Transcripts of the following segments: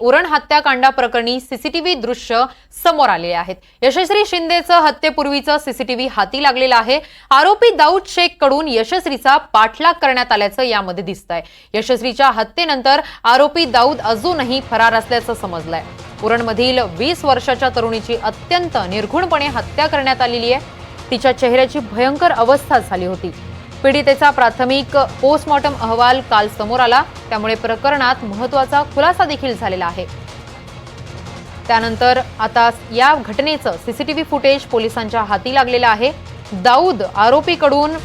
उरण हत्याकांडा प्रकरणी सीसीटीव्ही दृश्य समोर आलेले आहेत. यशस्वी शिंदेचं हत्येपूर्वीचं सीसीटीव्ही हाती लागलेलं आहे. आरोपी दाऊद शेखकडून यशस्वीचा पाठलाग करण्यात आल्याचं यामध्ये दिसतंय. यशस्वीच्या हत्येनंतर आरोपी दाऊद अजूनही फरार असल्याचं समजलंय. उरणमधील वीस वर्षाच्या तरुणीची अत्यंत निर्घुणपणे हत्या करण्यात आलेली आहे. तिच्या चेहऱ्याची भयंकर अवस्था झाली होती. पीडितेचा प्राथमिक पोस्टमॉर्टम अहवाल काल समोर आला. त्यामुळे प्रकरणात महत्त्वाचा खुलासा देखील झालेला आहे. त्यानंतर आता या घटनेचं सीसीटीव्ही फुटेज पोलिसांच्या हाती लागलेलं आहे. दाऊद आरोपीकडून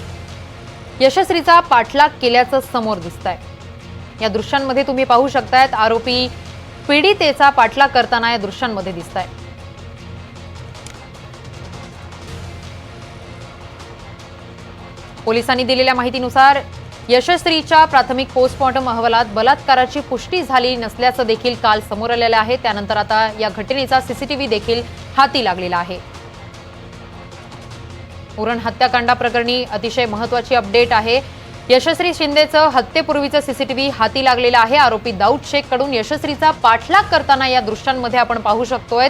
यशस्वीचा पाठलाग केल्याचं समोर दिसत आहे या दृश्यांमध्ये तुम्ही पाहू शकतायत आरोपी पीडितेचा पाठलाग करताना या दृश्यांमध्ये दिसत आहे पोलिसांनी दिलेल्या माहितीनुसार यशस्वीच्या प्राथमिक पोस्टमॉर्टम अहवालात बलात्काराची पुष्टी झाली नसल्याचं देखील काल समोर आलेलं आहे. त्यानंतर आता या घटनेचा सीसीटीव्ही देखील हाती लागलेला आहे. उरण हत्याकांडा प्रकरणी अतिशय महत्वाची अपडेट आहे. यशस्वी शिंदेचं हत्येपूर्वीचं सीसीटीव्ही हाती लागलेलं आहे. आरोपी दाऊद शेखकडून यशस्वीचा पाठलाग करताना या दृश्यांमध्ये आपण पाहू शकतोय.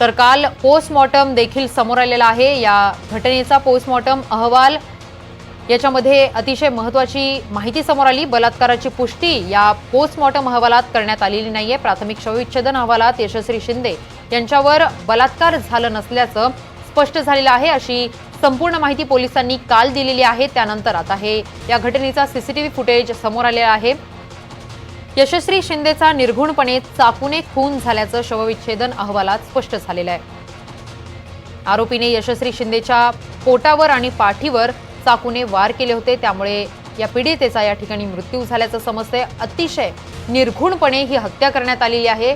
तर काल पोस्टमॉर्टम देखील समोर आलेला आहे. या घटनेचा पोस्टमॉर्टम अहवाल याच्यामध्ये अतिशय महत्वाची माहिती समोर आली. बलात्काराची पुष्टी या पोस्टमॉर्टम अहवालात करण्यात आलेली नाहीये. प्राथमिक शवविच्छेदन अहवालात यशस्वी शिंदे यांच्यावर बलात्कार झालं नसल्याचं स्पष्ट झालेलं आहे. अशी संपूर्ण माहिती पोलिसांनी काल दिलेली आहे. त्यानंतर आता हे या घटनेचा सीसीटीव्ही फुटेज समोर आलेला आहे. यशस्वी शिंदेचा निर्घुणपणे चाकूने खून झाल्याचं शवविच्छेदन अहवालात स्पष्ट झालेलं आहे. आरोपीने यशस्वी शिंदेच्या पोटावर आणि पाठीवर चाकूने वार केले होते. त्यामुळे या पीडितेचा या ठिकाणी मृत्यू झाल्याचं समजतंय. अतिशय निर्घुणपणे ही हत्या करण्यात आलेली आहे.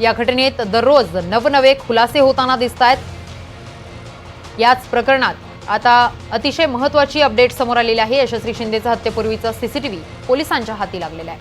या घटनेत दररोज नवनवे खुलासे होताना दिसत आहेत याच प्रकरणात आता अतिशय महत्वाची अपडेट समोर आलेली आहे. यशस्वी शिंदेचा हत्येपूर्वीचा सीसीटीव्ही पोलिसांच्या हाती लागलेला आहे.